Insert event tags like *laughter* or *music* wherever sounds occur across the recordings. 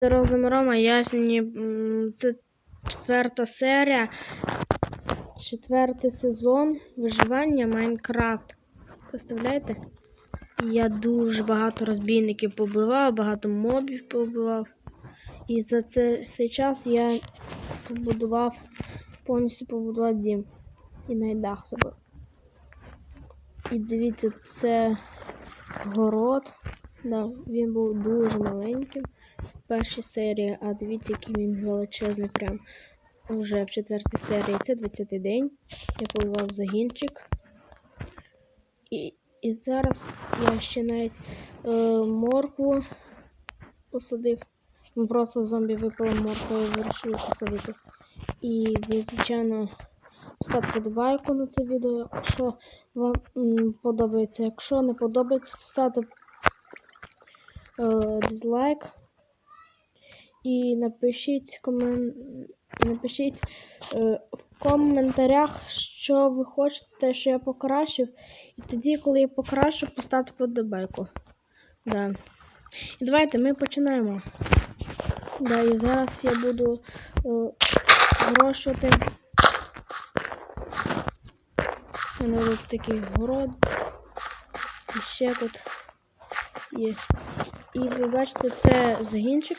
Здорово, Рома, я сьогодні. Це четверта серія, четвертий сезон виживання Майнкрафт. Представляєте? Я дуже багато розбійників побивав, багато мобів побивав. І за це, цей час я побудував, повністю побудував дім. І навіть дах собі. І дивіться, це город. Да, він був дуже маленьким першій серії, а дивіться, який він величезний прям уже в четвертій серії. Це 20-й день. Я побував загінчик. І, і зараз я ще навіть е, моркву посадив. Ну, Просто зомбі випало моркву і вирішили посадити. І ви, звичайно, ставте подобайку на це відео, якщо вам подобається. Якщо не подобається, то ставте е, дизлайк. І напишіть комен... напишіть е, в коментарях, що ви хочете, що я покращив. І тоді, коли я покращу, поставте подобайку. Да. І давайте ми починаємо. Да, і зараз я буду е, вирощувати. У мене тут такий город. І ще тут є. І ви бачите, це загінчик.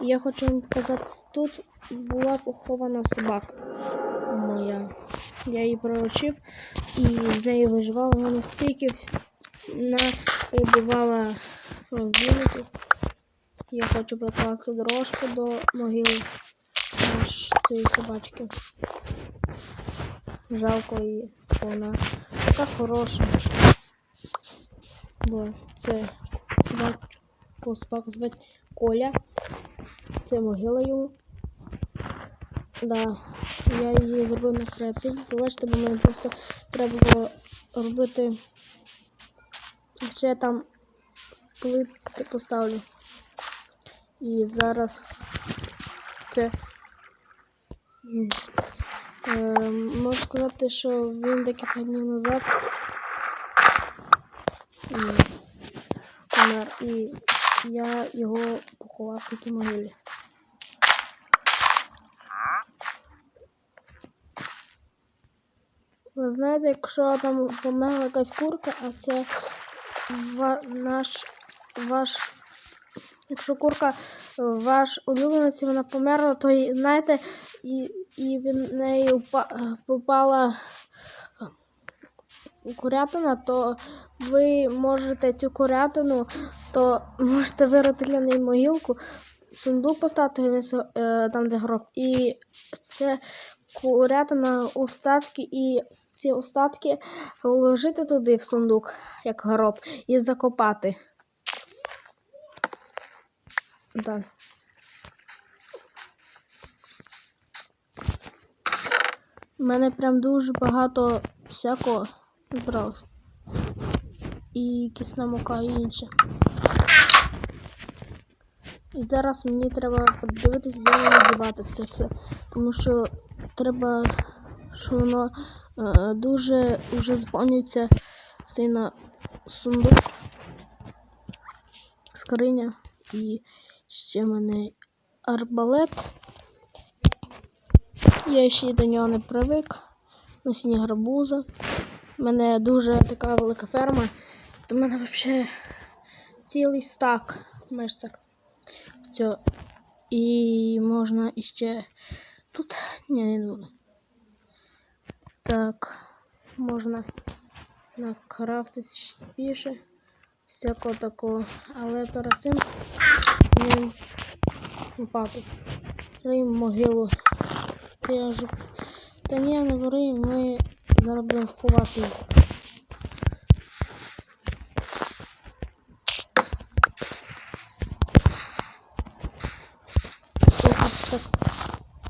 І я хочу вам показати, тут була похована собака моя. Я її приручив і з нею виживала. Вона настільки на убивала розбійників. Я хочу прокласти дорожку до могили наш цієї собачки. Жалко її, вона така хороша. Бо це собаку, звати Коля. Це могила йому. Да, я її зробив на креатив. Побачите, бо мені просто треба було робити. Ще я там плити поставлю. І зараз це е, можу сказати, що він декілька днів назад помер. І я його поховав такій могилі. Ви знаєте, якщо там померла якась курка, а це ва- наш ваш. Якщо курка ваш улюбленець, вона померла, то знаєте, і, і в неї попала курятина, то ви можете цю курятину, то можете вирити для неї могилку, сундук поставити е, там, де гроб. І це курятина остатки і ці остатки вложити туди в сундук, як гроб, і закопати. Так. У мене прям дуже багато всякого збралось. І кисна мука і інше. І зараз мені треба подивитись, де мені дівати це все. Тому що треба, що воно е, дуже вже заповнюється сильно сундук, скриня і ще в мене арбалет. Я ще до нього не привик. Насіння гарбуза. У мене дуже така велика ферма. То в мене взагалі цілий стак. Майже так. І можна іще тут. Ні, не буду. Так, можна накрафтити більше. Всякого такого. Але перед цим ми лопату. Риємо могилу. Та ні, не бери, ми зараз будемо ховати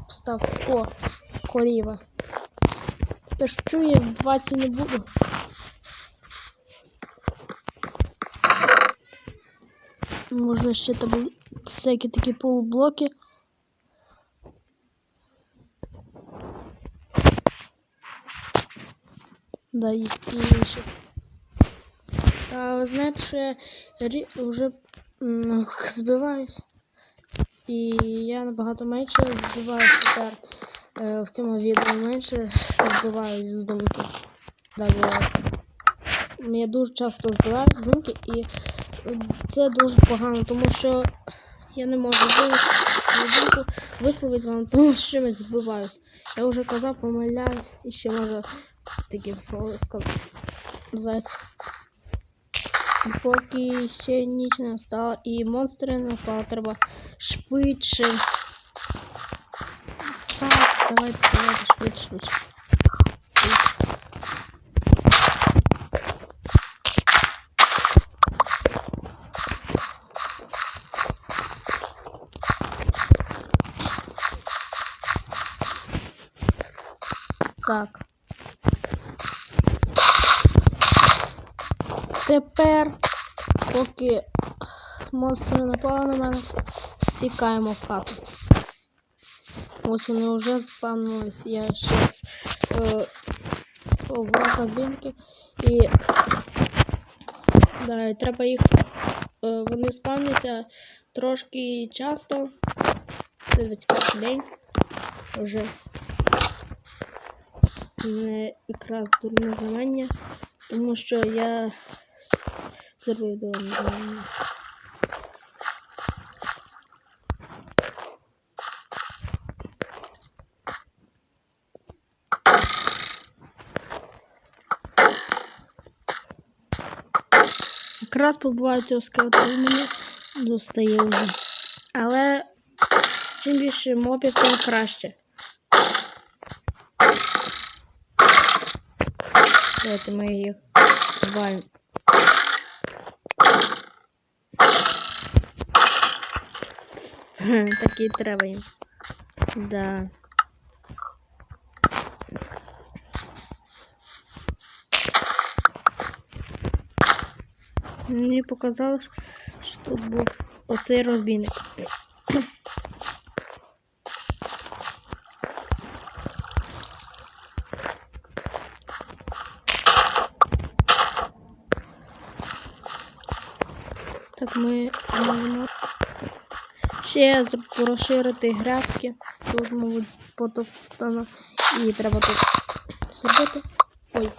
Постав. О, коріва. Та ж чує, 20 не буду. Можна ще там всякі такі полублоки. Да, і, і ще. А ви знаєте, що я м, *laughs* збиваюсь. І я набагато менше збиваюсь тепер е, в цьому відео менше збиваюсь з думки. Да, бо я дуже часто збиваюсь з думки і це дуже погано, тому що я не можу думку висловити вам, *laughs* тому що я збиваюсь. Я вже казав, помиляюсь і ще можу такі слова сказати. Поки ще ніч не настала і монстри не напали, треба швидше. Так, давайте, давайте, швидше, швидше. Тепер, поки монстри не напали на мене, тікаємо в хату. Ось вони вже спавнились. Я щас е, в розбінки і да, треба їх. Е, вони спавняться трошки часто. Це 25 день вже. Не якраз дурне знамення, тому що я дурне знамення. Якраз побувають цього він мені достає вже. Але чим більше мобів, тим краще. Давайте ми їх звалимо. Такі *clears throat* треба їм. Да. Мені показалось, що тут був оцей розбійник. Ще розширити грядки. Тут, мабуть, потоптано. І треба тут зробити. Ой.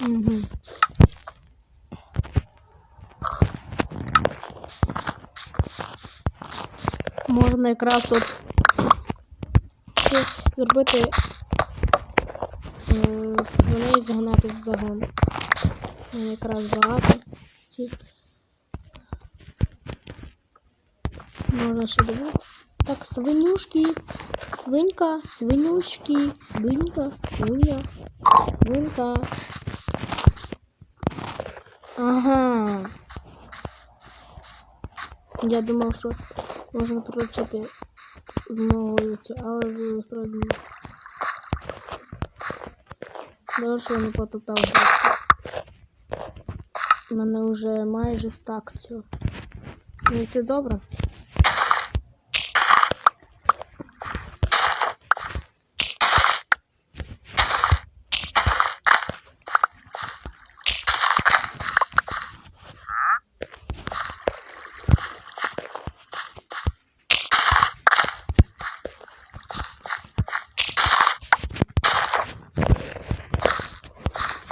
Угу. Можна якраз тут зробити свиней загнати в загон. Вони якраз багато. Можна ще добути. Так, свинюшки, свинька, свинюшки, свинька, свиня, свинка. Ага. Я думав, що можна прочити знову цю, але насправді ні. Добре, що я не потоптав. У мене вже майже стак цього. Ну і це добре.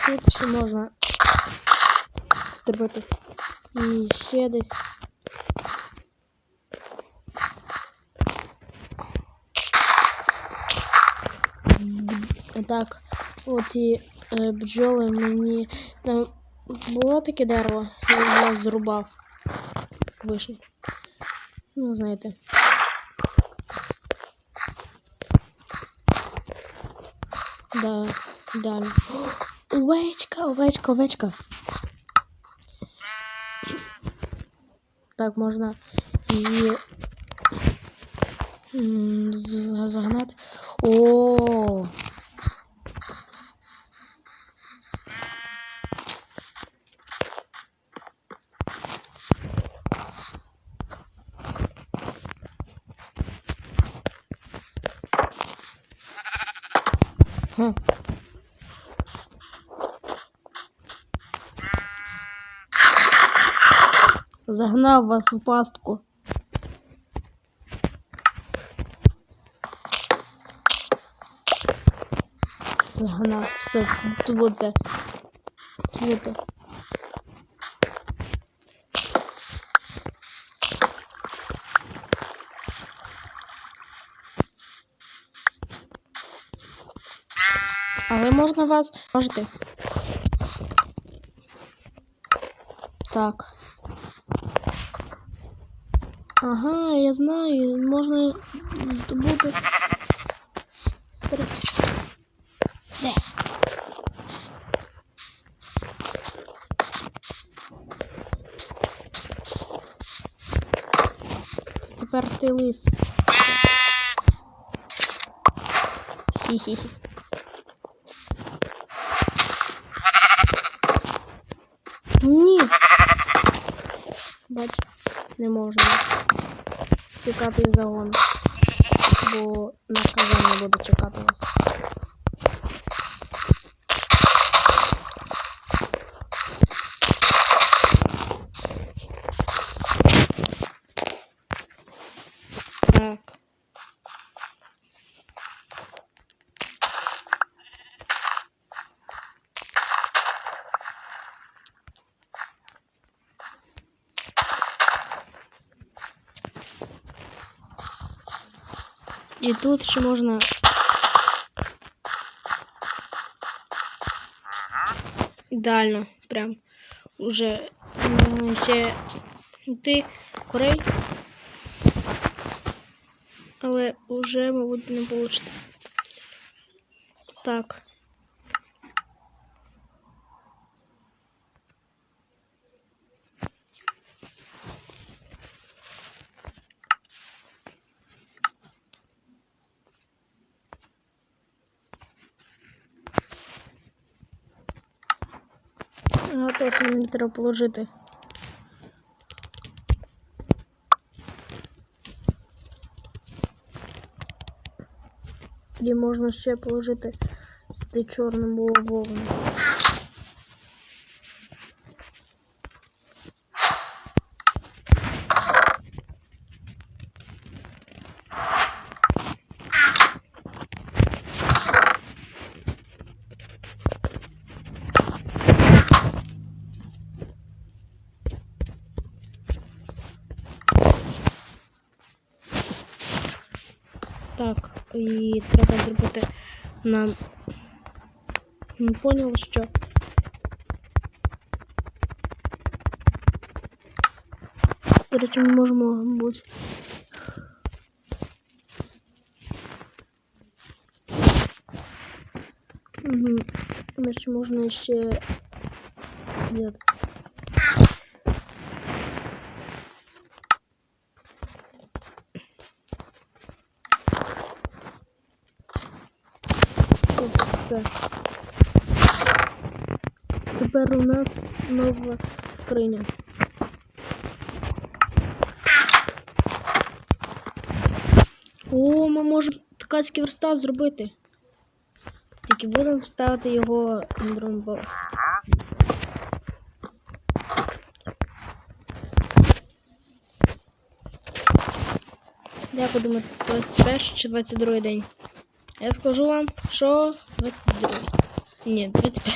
Тут ще можна зробити. І ще десь. Так, оці е, бджоли мені. Там було таке дерево, я його зрубав. Вишні. Ну, знаєте. Да, далі. Овечка, овечка, овечка. Так, можна її загнати. О. Загнав вас у пастку. Загнав все тут. Буде. Але можна вас. Можете. Так. Ага, я знаю, можна здобути. Де? Тепер ти лис. Хі-хі. Ні. Бач, не можна. Чекати із загону. Бо наказання буде чекати вас. Так. І тут ще можна. Ідеально, прям уже ще йти корей. Але вже, мабуть, не вийде. Так. Треба положити. І можна ще положити сюди чорним вовну. І треба зробити нам. Поняв, що. До речі, ми можемо, мабуть. Угу. Що можна ще. Ні. От все. Тепер у нас нова скриня. О, ми можемо ткацький верстат зробити. Тільки будемо ставити його на дромбокс. Як ви думаєте, це 21 чи 22 день? Я скажу вам, що 22. Ні, 21.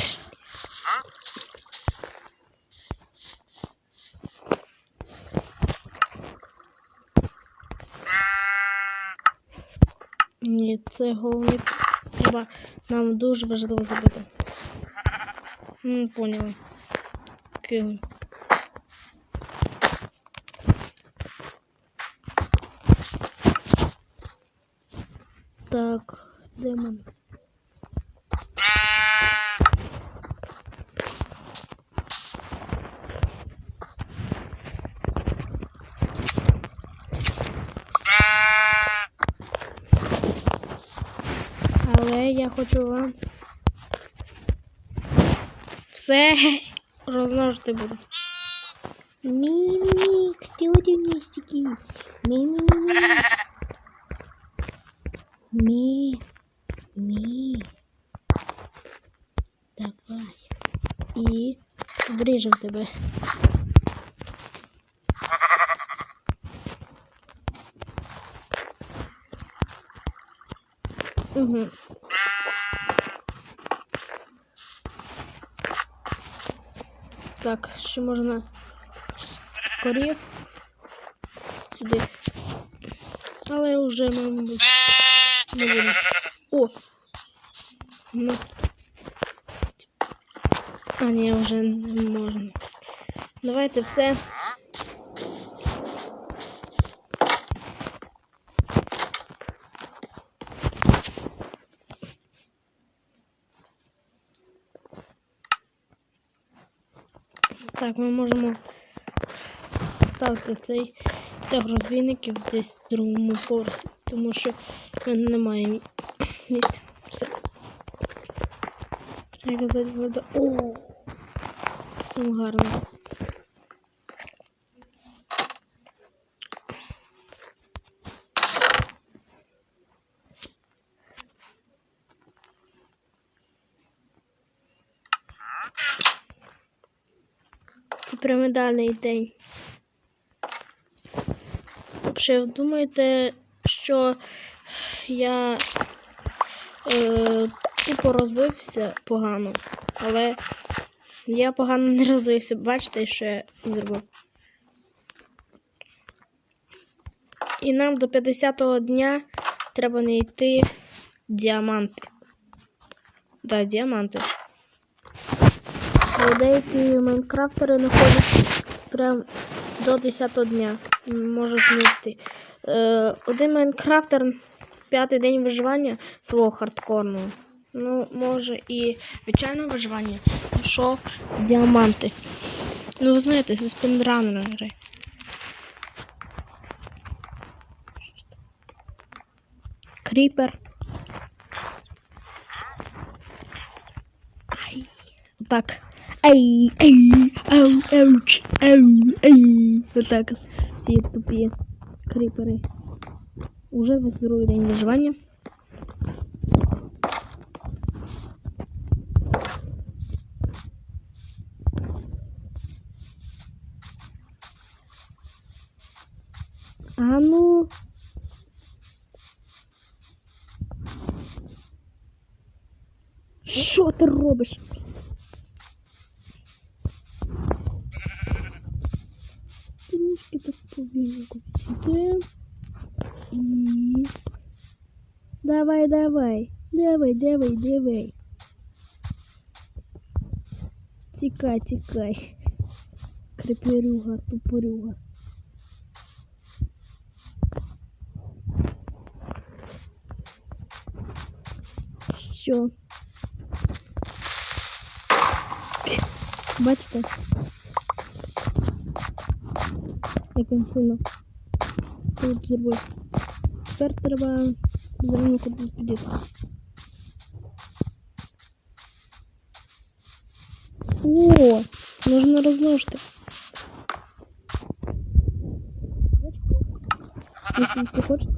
Ні, це головне. Треба нам дуже важливо зробити. Ну, поняли. Ким? завжди буде. Мімік, ти один мій стікій. Мімік. Мі. Мі. Давай. и вріжем тебя. Угу. Так, ще можна корів сюди. Але вже, мабуть, не буде. О! Ну. А, ні, вже не можна. Давайте все. Так, ми можемо ставити цей цих розбійників десь в другому поверсі, тому що в мене немає місця. Все. Як казати, вода. О! Сам гарно. Ідеальний день. Чи думаєте, що я е, тупо розвився погано, але я погано не розвився. Бачите, що я зробив? І нам до 50-го дня треба знайти діаманти. Да, діаманти. Деякі майнкрафтери знаходять прям до 10 дня. Можуть знайти. Е, один майнкрафтер п'ятий день виживання свого хардкорного. Ну, може і звичайного виживання знайшов діаманти. Ну, ви знаєте, це спіндранери. Кріпер. Ай. Так. Ай, ай, ау, ауч, ау, ай. Вот так. Ці тупі кріпери. Уже весь другий день виживання. А ну. Що ти робиш? Трішки так повільно підійде. І... Давай, давай. Давай, давай, давай. Тікай, тікай. Криперюга, тупорюга. Що? Бачите? Як він сильно тут зробив. Тепер треба звернути кудись підійти. О, можна розмножити. Якщо ти хочете.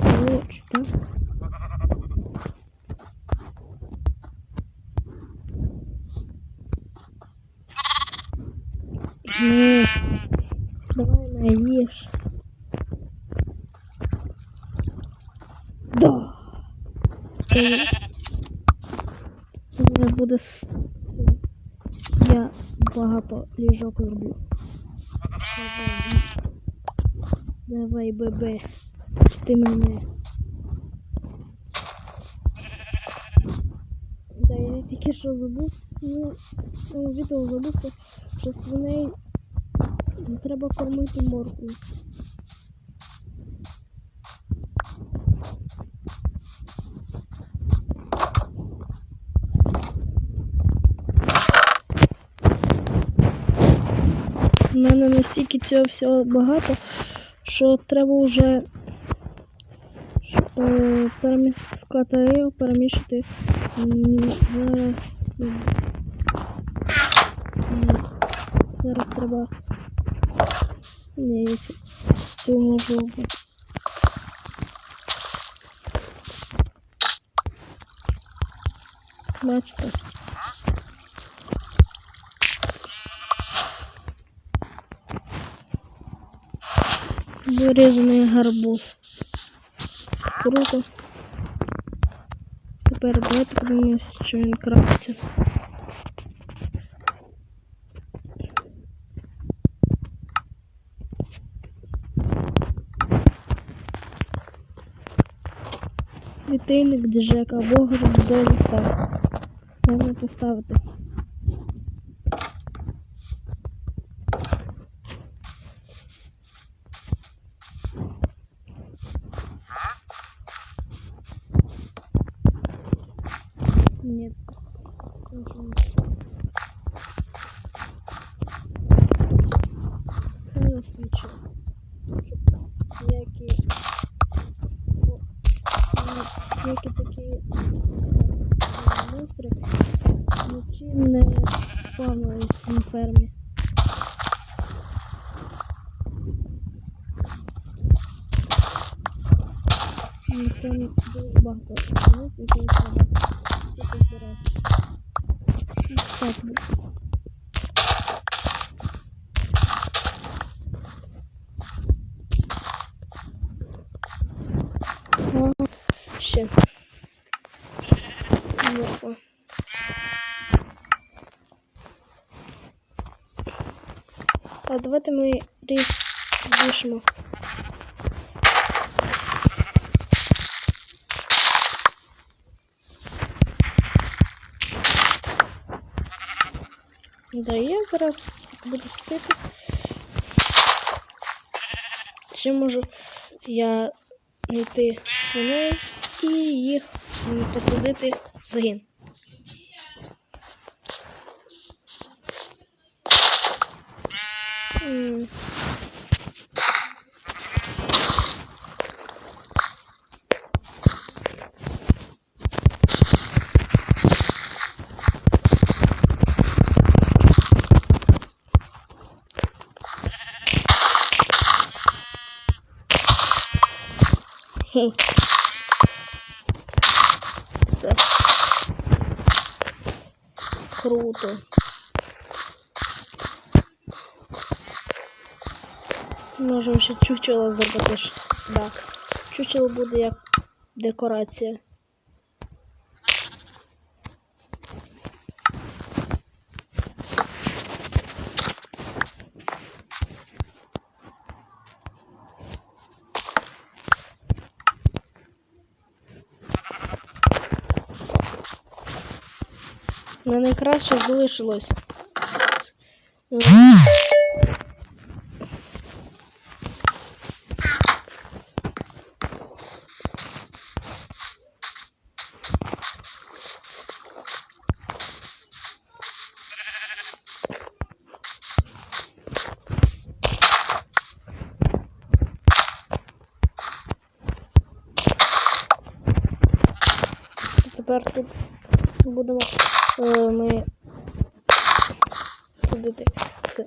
Хочу, так? Ну, давай наїж. Да. Ти- Це. Я багато ліжок зроблю. Давай. Бебе. Ти мене. Да, я тільки що забув, ну, в цьому відео забувся, що свиней не треба кормити морквою. Мене настільки цього всього багато, що треба вже е, перемістити переміщити м, зараз. Зараз треба. Ні, я цю можу. Бачите. Вирізаний гарбуз. Круто. Тепер давайте подивимось, що він крафтиться. Світильник, джек або гарбузовий ліхтар. Можна поставити. На фермі дуже багато одиниць, які треба всі позбирати. Ну, Кстати, О, ще. Морква. А давайте ми ріс збільшимо. Да, я зараз буду стити. Ще можу я знайти свиней і їх посадити в загін. М. Це круто. Можемо ще чучело зробити. так. Чучело буде як декорація. На найкраще залишилось. М. Тепер тут будемо е, ми ходити. Це.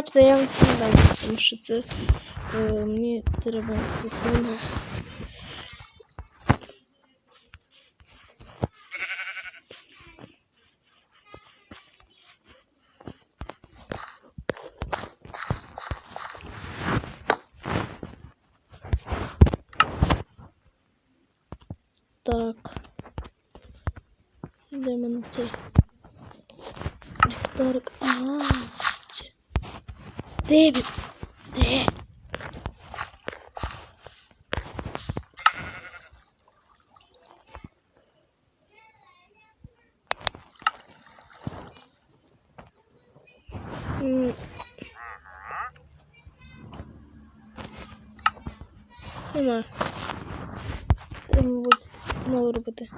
Бачите, я вам це не дам, тому що це е, мені треба це сильно. Так. Де в мене цей ліхтарик? Ага. Ще. Де він? Де? М. Нема. Треба, мабуть, знову робити.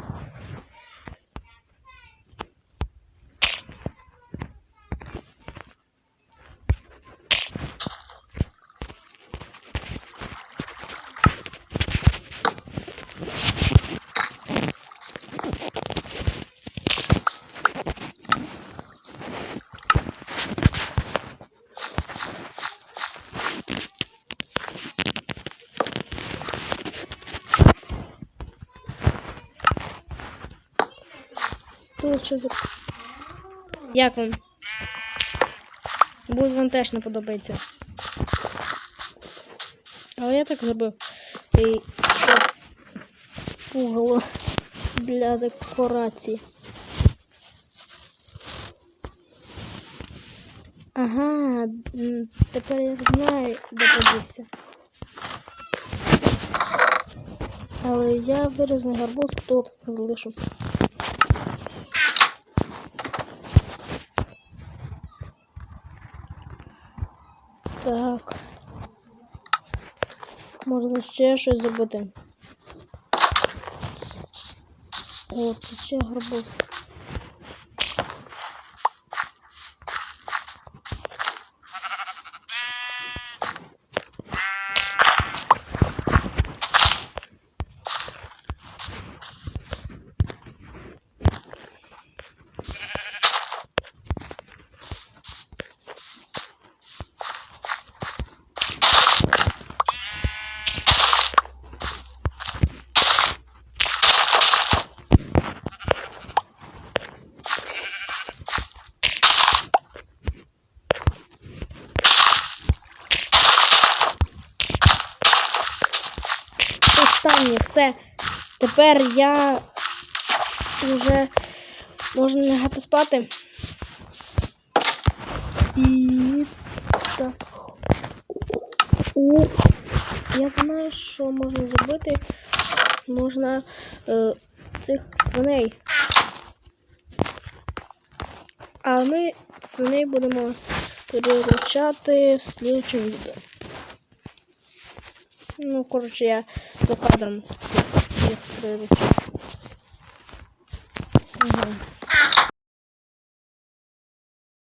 Що за... Як вам? Буде вам теж не подобається. Але я так зробив. І пугало для декорації. Ага, тепер я знаю, де подівся. Але я вирізний гарбуз тут залишу. Так. Можна ще щось зробити. О, тут ще гарбуз. Останнє, все. Тепер я вже можна лягати спати. І. У. Я знаю, що можна зробити. Можна е, цих свиней. А ми свиней будемо переручати в слідчому відео. Ну, короче, я за кадром їх приручу. Угу.